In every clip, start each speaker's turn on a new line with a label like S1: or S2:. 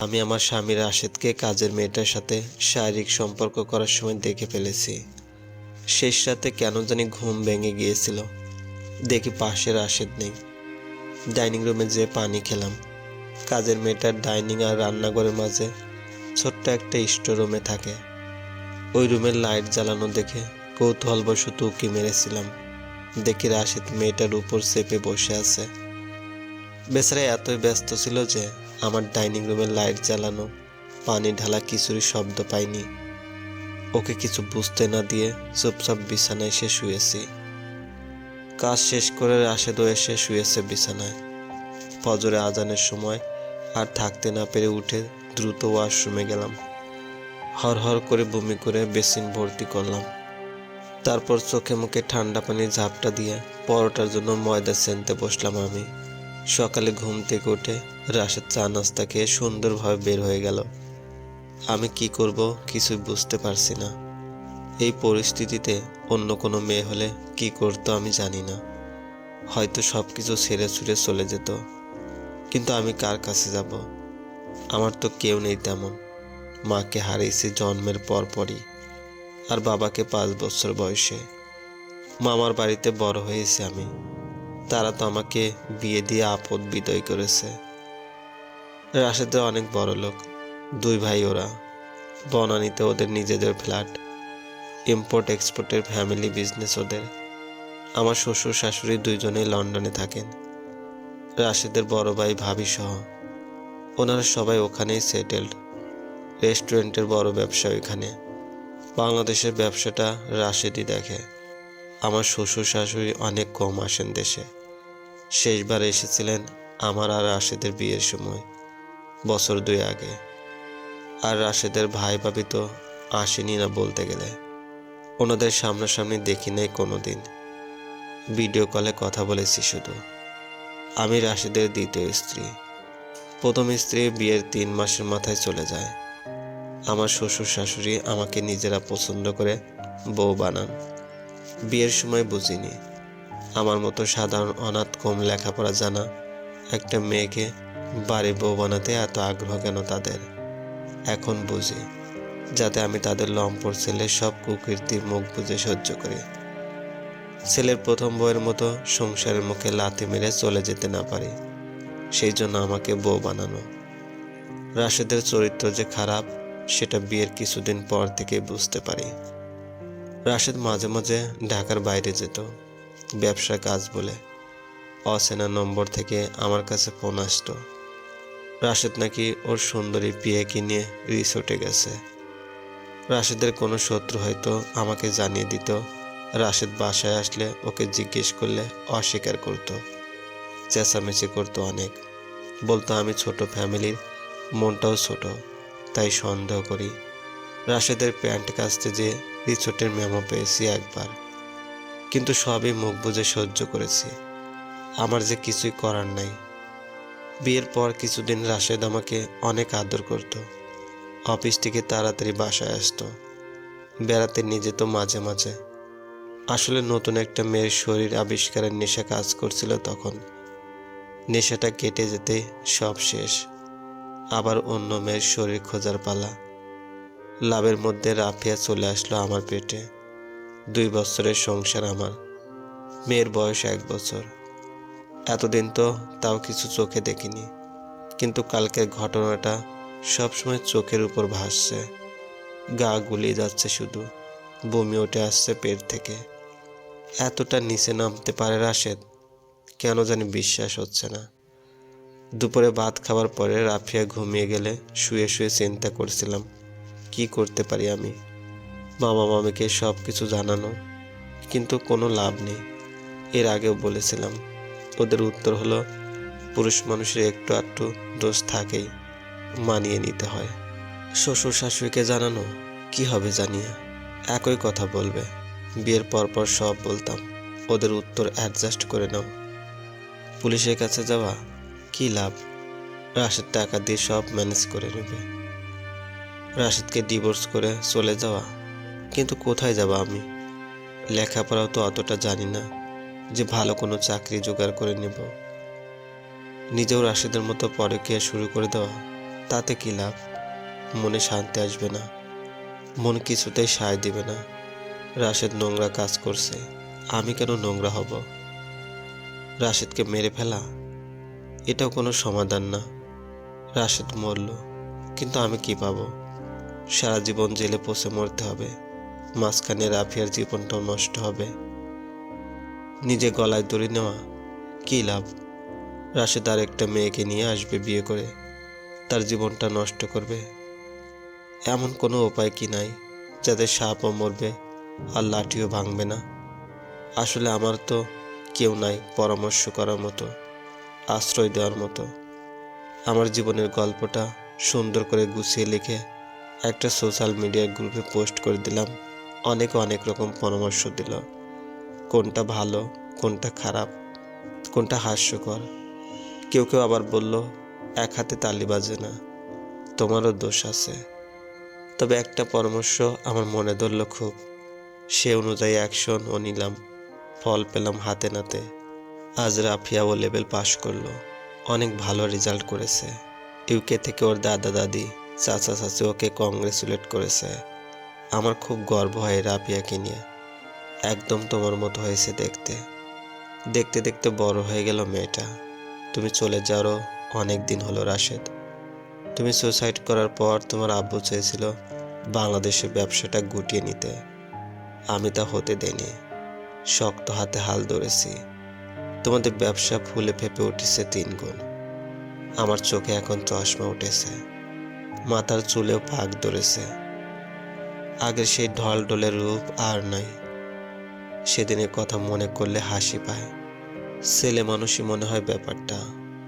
S1: আমি আমার স্বামী রাশেদকে কাজের মেয়েটার সাথে শারীরিক সম্পর্ক করার সময় দেখে ফেলেছি। শেষ রাতে কেন জানি ঘুম ভেঙে গিয়েছিল। দেখি পাশে রাশেদ নেই। ডাইনিং রুমে যেয়ে পানি খেলাম। কাজের মেয়েটার ডাইনিং আর রান্নাঘরের মাঝে ছোট্ট একটা স্টোর রুমে থাকে। ওই রুমের লাইট জ্বালানো দেখে কৌতূহলবশত উকি মেরেছিলাম। দেখি রাশেদ মেয়েটার উপর চেপে বসে আছে। বেচারা এতই ব্যস্ত ছিল যে আমার ডাইনিং রুমের লাইট জ্বালানো, পানি ঢালা কিছুরই শব্দ পাইনি। ওকে কিছু বুঝতে না দিয়ে চুপচাপ বিছানায় এসে শুয়েছি। কাজ শেষ করে রাশেদও এসে শুয়েছে বিছানায়। ফজরে আজানের সময় আর থাকতে না পেরে উঠে দ্রুত ওয়াশরুমে গেলাম। হর হর করে বমি করে বেসিন ভর্তি করলাম। তারপর চোখে মুখে ঠান্ডা পানির ঝাপটা দিয়ে পরোটার জন্য ময়দা সেনতে বসলাম আমি। সকালে ঘুম থেকে উঠে রাশেদ চা নাস্তা খেয়ে সুন্দরভাবে বের হয়ে গেল। আমি কি করব কিছু বুঝতে পারছি না। এই পরিস্থিতিতে অন্য কোনো মেয়ে হলে কি করতো আমি জানি না। হয়তো সব কিছু ছেড়ে ছুড়ে চলে যেত। কিন্তু আমি কার কাছে যাব? আমার তো কেউ নেই তেমন। মাকে হারিয়েছি জন্মের পরপরই। আর বাবাকে পাঁচ বছর বয়সে। মামার বাড়িতে বড় হয়েছি আমি। তারা তো আমাকে বিয়ে দিয়ে আপদ বিদয় করেছে। রাশেদে অনেক বড় লোক, দুই ভাই ওরা। বনানিতে ওদের নিজেদের ফ্ল্যাট ইম্পোর্ট এক্সপোর্টের ফ্যামিলি বিজনেস ওদের। আমার শ্বশুর, শাশুড়ি দুইজনেই লন্ডনে থাকেন। রাশেদের বড় ভাই ভাবি সহ। ওনারা সবাই ওখানেই সেটেলড রেস্টুরেন্টের বড় ব্যবসা ওইখানে। বাংলাদেশের ব্যবসাটা রাশেদই দেখে। আমার শ্বশুর, শাশুড়ি অনেক কম আসেন দেশে। শেষবার এসেছিলেন আমার আর রাশেদের বিয়ের সময়, বছর দুই আগে। আর রাশেদের ভাই ভাবি তো আসেনি না বলতে গেলে। ওনাদের সামনাসামনি দেখি নাই কোনো দিন ভিডিও কলে কথা বলেছি শুধু। আমি রাশেদের দ্বিতীয় স্ত্রী। প্রথম স্ত্রী বিয়ের তিন মাসের মাথায় চলে যায়। আমার শ্বশুর শাশুড়ি আমাকে নিজেরা পছন্দ করে বউ বানান। বিয়ের সময় বুঝিনি। আমার মতো সাধারণ অনাথ কম লেখাপড়া জানা একটা মেয়েকে বাড়ি বউ বানাতে এত আগ্রহ কেন তাদের? এখন বুঝি, যাতে আমি তাদের লম্পর ছেলের সব কুকীর্তির মুখ বুঝে সহ্য করি। ছেলের প্রথম বউয়ের মতো সংসারের মুখে লাথি মেরে চলে যেতে না পারি। সেই জন্য আমাকে বউ বানানো। রাশেদের চরিত্র যে খারাপ, সেটা বিয়ের কিছুদিন পর থেকে বুঝতে পারি। রাশেদ মাঝে মাঝে ঢাকার বাইরে যেত। ব্যবসা কাজ বলে। অচেনা নম্বর থেকে আমার কাছে ফোন আসতো। রাশেদ নাকি ওর সুন্দরী বিয়ে নিয়ে রিসোর্টে গেছে। রাশেদের কোনো শত্রু হয়তো আমাকে জানিয়ে দিত। রাশেদ বাসায় আসলে ওকে জিজ্ঞেস করলে অস্বীকার করতো। চেঁচামেচি করতো অনেক। বলতো, আমি ছোট ফ্যামিলির, মনটাও ছোট, তাই সন্দেহ করি। রাশেদের প্যান্ট কাচতে যে রিসোর্টের মেমো পেয়েছি একবার। কিন্তু সবই মুখ বুঝে সহ্য করেছি। আমার যে কিছুই করার নাই। বিয়ের পর কিছুদিন রাশেদ আমাকে অনেক আদর করত। অফিস থেকে তাড়াতাড়ি বাসায় আসতো। বেড়াতে নিয়ে যেত মাঝে মাঝে। আসলে নতুন একটা মেয়ের শরীর আবিষ্কারের নেশা কাজ করছিল তখন। নেশাটা কেটে যেতে সব শেষ। আবার অন্য মেয়ের শরীর খোঁজার পালা। লাভের মধ্যে রাফিয়া চলে আসলো আমার পেটে। দুই বছরের সংসার আমার। মেয়ের বয়স এক বছর। এতদিন তো তাও কিছু চোখে দেখিনি। কিন্তু কালকের ঘটনাটা সবসময় চোখের উপর ভাসছে। গা গুলিয়ে যাচ্ছে শুধু। বমি উঠে আসছে পেট থেকে। এতটা নিচে নামতে পারে রাশেদ? কেন জানি বিশ্বাস হচ্ছে না। দুপুরে ভাত খাওয়ার পরে রাফিয়া ঘুমিয়ে গেলে শুয়ে শুয়ে চিন্তা করছিলাম, কি করতে পারি আমি? মামা মামিকে সব কিছু জানানো, কিন্তু কোনো লাভ নেই। এর আগেও বলেছিলাম, ওদের উত্তর হলো, পুরুষ মানুষের একটু একটু দোষ থাকেই, মানিয়ে নিতে হয়। শ্বশুর শাশুড়িকে জানানো, কি হবে জানিয়ে একই কথা বলবে। বিয়ের পরপর সব বলতাম, ওদের উত্তর অ্যাডজাস্ট করে নাও। পুলিশের কাছে যাওয়া, কি লাভ? রাশেদ টাকা দিয়ে সব ম্যানেজ করে নেবে। রাশেদকে ডিভোর্স করে চলে যাওয়া কিন্তু কোথায় যাব আমি? লেখাপড়াও তো অতটা জানি না যে ভালো কোনো চাকরি জোগাড় করে নেব। নিজেও রাশেদের মতো পরকীয়া শুরু করে দেওয়া, তাতে কি লাভ? মনে শান্তি আসবে না। মন কিছুতেই সায় দিবে না। রাশেদ নোংরা কাজ করছে, আমি কেন নোংরা হব? রাশেদকে মেরে ফেলা? এটাও কোনো সমাধান না। রাশেদ মরল, কিন্তু আমি কি পাবো? সারা জীবন জেলে পচে মরতে হবে। মাঝখানে রাফিয়ার জীবনটাও নষ্ট হবে। নিজে গলায় দড়ি নেওয়া, কী লাভ? রাশেদ আর একটা মেয়েকে নিয়ে আসবে বিয়ে করে, তার জীবনটা নষ্ট করবে। এমন কোনো উপায় কি নাই যাতে সাপও মরবে আর লাঠিও ভাঙবে না। আসলে আমার তো কেউ নাই পরামর্শ করার মতো, আশ্রয় দেওয়ার মতো। আমার জীবনের গল্পটা সুন্দর করে গুছিয়ে লিখে একটা সোশ্যাল মিডিয়ার গ্রুপে পোস্ট করে দিলাম। অনেকে অনেক রকম পরামর্শ দিল। কোনটা ভালো, কোনটা খারাপ, কোনটা হাস্যকর। কেউ কেউ আবার বলল, এক হাতে তালি বাজে না, তোমারও দোষ আছে। তবে একটা পরামর্শ আমার মনে ধরল খুব। সে অনুযায়ী অ্যাকশন ও নিলাম, ফল পেলাম হাতে নাতে। আজ রাফিয়া ও লেভেল পাশ করল, অনেক ভালো রেজাল্ট করেছে। ইউকে থেকে ওর দাদা দাদি চাচা চাচি ওকে কংগ্রেচুলেট করেছে। আমার খুব গর্ব হয় রাফিয়াকে নিয়ে। একদম তোমার মতো হয়েছে দেখতে। দেখতে দেখতে বড় হয়ে গেল মেয়েটা। তুমি চলে যাওয়ারও অনেক দিন হলো রাশেদ। তুমি সুসাইড করার পর তোমার আব্বু চেয়েছিল বাংলাদেশে ব্যবসাটা গুটিয়ে নিতে। আমি তা হতে দেইনি। শক্ত হাতে হাল ধরেছি। তোমাদের ব্যবসা ফুলে ফেপে উঠেছে তিন গুণ আমার চোখে এখন চশমা উঠেছে। মাথার চুলেও পাক ধরেছে। আগের সেই ঢল ঢলের রূপ আর নাই। সেদিনের কথা মনে করলে হাসি পায়। ছেলে মানুষই মনে হয় ব্যাপারটা।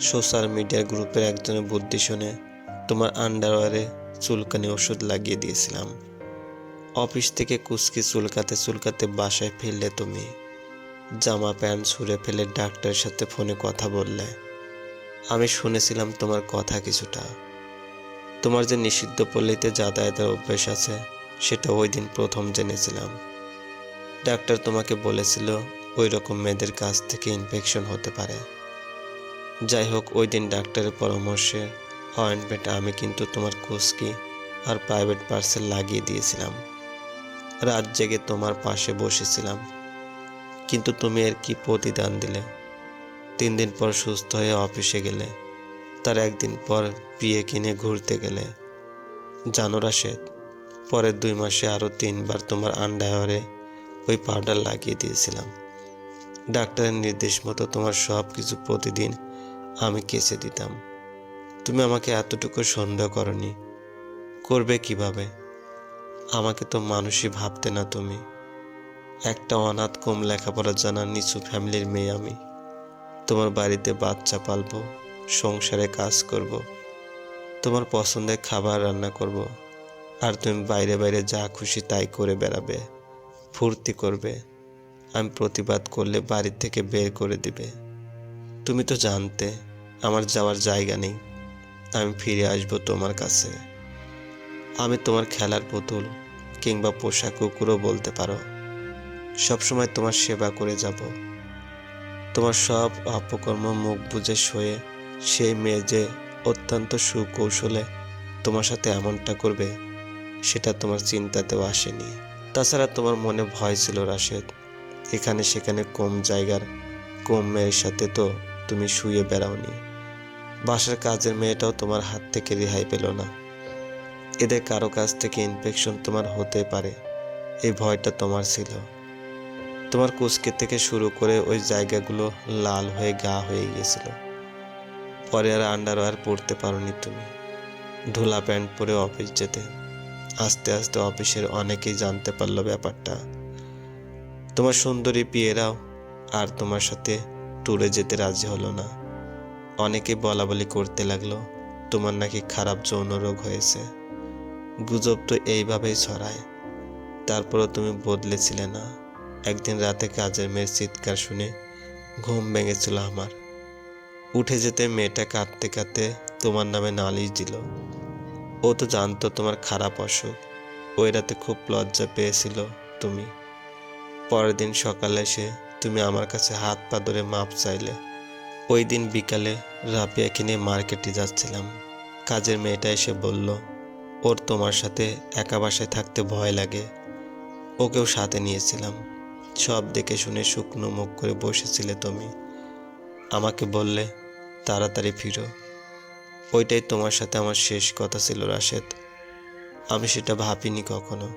S1: সোশ্যাল মিডিয়ার গ্রুপের একজনের বুদ্ধি শুনে তোমার আন্ডারওয়ারে চুলকানি ওষুধ লাগিয়ে দিয়েছিলাম। অফিস থেকে কুচকি চুলকাতে চুলকাতে বাসায় ফিরলে তুমি। জামা প্যান্ট ছুঁড়ে ফেলে ডাক্তারের সাথে ফোনে কথা বললে। আমি শুনেছিলাম তোমার কথা কিছুটা। তোমার যে নিষিদ্ধ পল্লীতে যাতায়াতের অভ্যেস আছে সেটা ওই দিন প্রথম জেনেছিলাম। ডাক্তার তোমাকে বলেছিল ওই রকম মেয়েদের কাছ থেকে ইনফেকশন হতে পারে। যাই হোক, ওই দিন ডাক্তারের পরামর্শে অয়েন্টমেন্ট আমি কিন্তু তোমার কুস্কি আর প্রাইভেট পার্সেল লাগিয়ে দিয়েছিলাম। রাত জেগে তোমার পাশে বসেছিলাম। কিন্তু তুমি এর কি প্রতিদান দিলে? তিন দিন পর সুস্থ হয়ে অফিসে গেলে, তার একদিন পর বিয়ে কিনে ঘুরতে গেলে। জানো রাশেদ পরের দুই মাসে আরও তিনবার তোমার আন্ডারওয়ারে ওই পাউডার লাগিয়ে দিয়েছিলাম। ডাক্তারের নির্দেশ মতো তোমার সব কিছু প্রতিদিন আমি কেচে দিতাম। তুমি আমাকে এতটুকু সন্দেহ করনি। করবে কীভাবে? আমাকে তো মানুষই ভাবতে না তুমি। একটা অনাথ কম লেখাপড়া জানা নিচু ফ্যামিলির মেয়ে আমি। তোমার বাড়িতে বাচ্চা পালবো, সংসারে কাজ করব। তোমার পছন্দের খাবার রান্না করব। আর তুমি বাইরে বাইরে যা খুশি তাই করে বেড়াবে, ফুর্তি করবে। আমি প্রতিবাদ করলে বাড়ি থেকে বের করে দিবে। তুমি তো জানতে, আমার যাওয়ার জায়গা নেই। আমি ফিরে আসব তোমার কাছে। আমি তোমার খেলার পুতুল কিংবা পোষা কুকুরও বলতে পারো। সবসময় তোমার সেবা করে যাব। তোমার সব অপকর্ম মুখ বুঝে সয়ে সেই মেয়ে যে অত্যন্ত সুকৌশলে তোমার সাথে এমনটা করবে সেটা তোমার চিন্তাতেও আসেনি। তাছাড়া তোমার মনে ভয় ছিল রাশেদ। এখানে সেখানে কম জায়গার, কম মেয়ের সাথে তো তুমি শুয়ে বেড়াওনি। বাসার কাজের মেয়েটাও তোমার হাত থেকে রেহাই পেল না। এদের কারও কাছ থেকে ইনফেকশন তোমার হতে পারে। এই ভয়টা তোমার ছিল। তোমার কুচকে থেকে শুরু করে ওই জায়গাগুলো লাল হয়ে গা হয়ে গিয়েছিল। পরে আর আন্ডারওয়্যার পরতে পারোনি তুমি। ঢোলা প্যান্ট পরে অফিস যেতে। আস্তে আস্তে অফিসের অনেকেই জানতে পারল ব্যাপারটা। তোমার সুন্দরী পিয়েরাও আর তোমার সাথে ট্যুরে যেতে রাজি হলো না। অনেকে বলা বলি করতে লাগল, তোমার নাকি খারাপ যৌন রোগ হয়েছে। গুজব তো এইভাবেই ছড়ায়। তারপরও তুমি বদলেছিলে না। একদিন রাতে কাজের মেয়ের চিৎকার শুনে ঘুম ভেঙেছিল আমার। উঠে যেতে মেয়েটা কাঁদতে কাঁদতে তোমার নামে নালিশ দিল। ও তো জানতো তোমার খারাপ অসুখ। ওই রাতে খুব লজ্জা পেয়েছিল তুমি। পরের দিন সকালে এসে তুমি আমার কাছে হাত পা ধরে মাপ চাইলে। ওই দিন বিকালে রাপিয়াকে নিয়ে মার্কেটে যাচ্ছিলাম। কাজের মেয়েটা এসে বলল, ওর তোমার সাথে একা বাসায় থাকতে ভয় লাগে। ওকেও সাথে নিয়েছিলাম। সব দেখে শুনে শুকনো মুখ করে বসেছিলে তুমি। আমাকে বললে, তাড়াতাড়ি ফিরো। ওইটাই তোমার সাথে আমার শেষ কথা ছিল, রাশেদ। আমি সেটা ভাবিনি কখনো।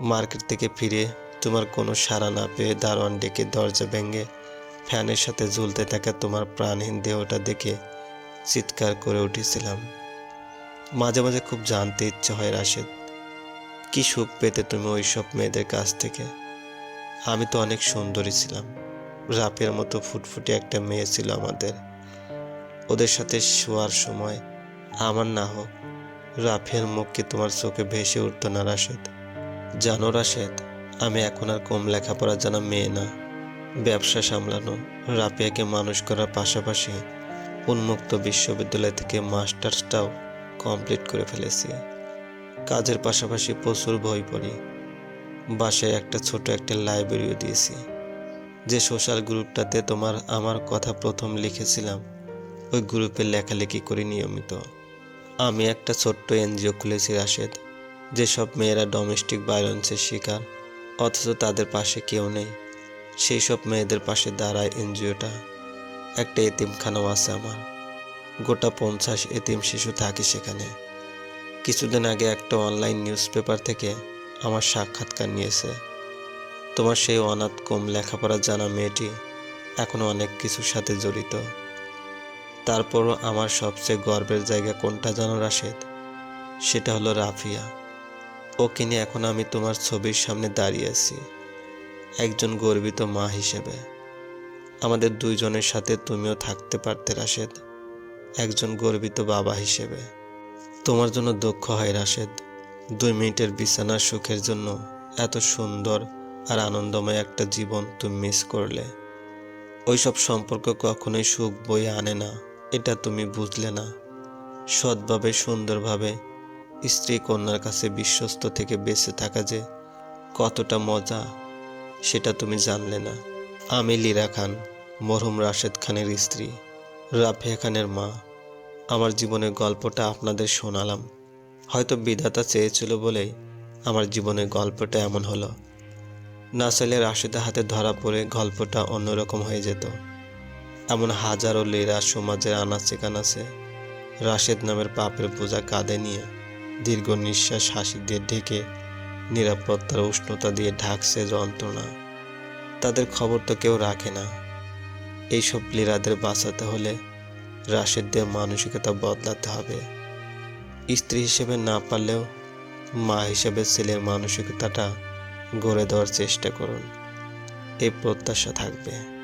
S1: মার্কেট থেকে ফিরে তোমার কোনো সাড়া না পেয়ে দারোয়ান ডেকে দরজা ভেঙে ফ্যানের সাথে ঝুলতে থাকা তোমার প্রাণহীন দেহটা দেখে চিৎকার করে উঠেছিলাম। মাঝে মাঝে খুব জানতে ইচ্ছে হয়, রাশেদ, কি সুখ পেতে তুমি ওই সব মেয়েদের কাছ থেকে? আমি তো অনেক সুন্দরী ছিলাম। রাপের মতো ফুটফুটে একটা মেয়ে ছিল আমাদের। ওদের সাথে শোয়ার সময় আমার না হোক রাফের মুখকে তোমার চোখে ভেসে উঠতো না রাশেদ। জানো রাশেদ, আমি এখন আর কম লেখাপড়া জানা মেয়ে না। ব্যবসা সামলানো, রাফিয়াকে মানুষ করার পাশাপাশি উন্মুক্ত বিশ্ববিদ্যালয় থেকে মাস্টার্সটাও কমপ্লিট করে ফেলেছি। কাজের পাশাপাশি প্রচুর বই পড়ি। বাসায় একটা ছোট একটা লাইব্রেরিও দিয়েছি। যে সোশ্যাল গ্রুপটাতে তোমার আমার কথা প্রথম লিখেছিলাম ওই গ্রুপে লেখালেখি করি নিয়মিত। আমি একটা ছোট্ট এনজিও খুলেছি রাশেদ, যেসব মেয়েরা ডোমেস্টিক ভায়োলেন্সের শিকার, অথচ তাদের পাশে কেউ নেই। সেই সব মেয়েদের পাশে দাঁড়ায় এনজিওটা। একটা এতিমখানাও আছে আমার। গোটা পঞ্চাশ এতিম শিশু থাকে সেখানে। কিছুদিন আগে একটা অনলাইন নিউজ পেপার থেকে আমার সাক্ষাৎকার নিয়েছে। তোমার সেই অনাথ কম লেখাপড়া জানা মেয়েটি এখনও অনেক কিছুর সাথে জড়িত। তারপরও আমার সবচেয়ে গর্বের জায়গা কোনটা জানো, রাশেদ? সেটা হলো রাফিয়া। ওকে নিয়ে এখন আমি তোমার ছবির সামনে দাঁড়িয়ে আছি। একজন গর্বিত মা হিসেবে। আমাদের দুইজনের সাথে তুমিও থাকতে পারতে, রাশেদ। একজন গর্বিত বাবা হিসেবে। তোমার জন্য দুঃখ হয়, রাশেদ। দুই মিনিটের বিছানার সুখের জন্য এত সুন্দর আর আনন্দময় একটা জীবন তুমি মিস করলে। ওইসব সম্পর্ক কখনোই সুখ বয়ে আনে না। এটা তুমি বুঝলে না। সৎভাবে, সুন্দরভাবে স্ত্রী কন্যার কাছে বিশ্বস্ত থেকে বেঁচে থাকা যে কতটা মজা, সেটা তুমি জানলে না। আমি লীরা খান, মরহুম রাশেদ খানের স্ত্রী, রাফিয়া খানের মা। আমার জীবনের গল্পটা আপনাদের শোনালাম। হয়তো বিধাতা চেয়েছিল বলেই আমার জীবনের গল্পটা এমন হলো। না চাইলে রাশেদের হাতে ধরা পড়ে গল্পটা অন্যরকম হয়ে যেত। এমন হাজারো লেরা সমাজের আনাচে কানাচে রাশেদ নামের পাপের বোঝা কাঁধে নিয়ে দীর্ঘ নিঃশ্বাস হাসি দিয়ে ঢেকে নিরাপত্তার উষ্ণতা দিয়ে ঢাকছে যন্ত্রণা। তাদের খবর তো কেউ রাখে না। এইসব লীরাদের বাঁচাতে হলে রাশেদদের মানসিকতা বদলাতে হবে। স্ত্রী হিসেবে না পারলেও মা হিসেবে ছেলের মানসিকতাটা গড়ে দেওয়ার চেষ্টা করুন। এই প্রত্যাশা থাকবে।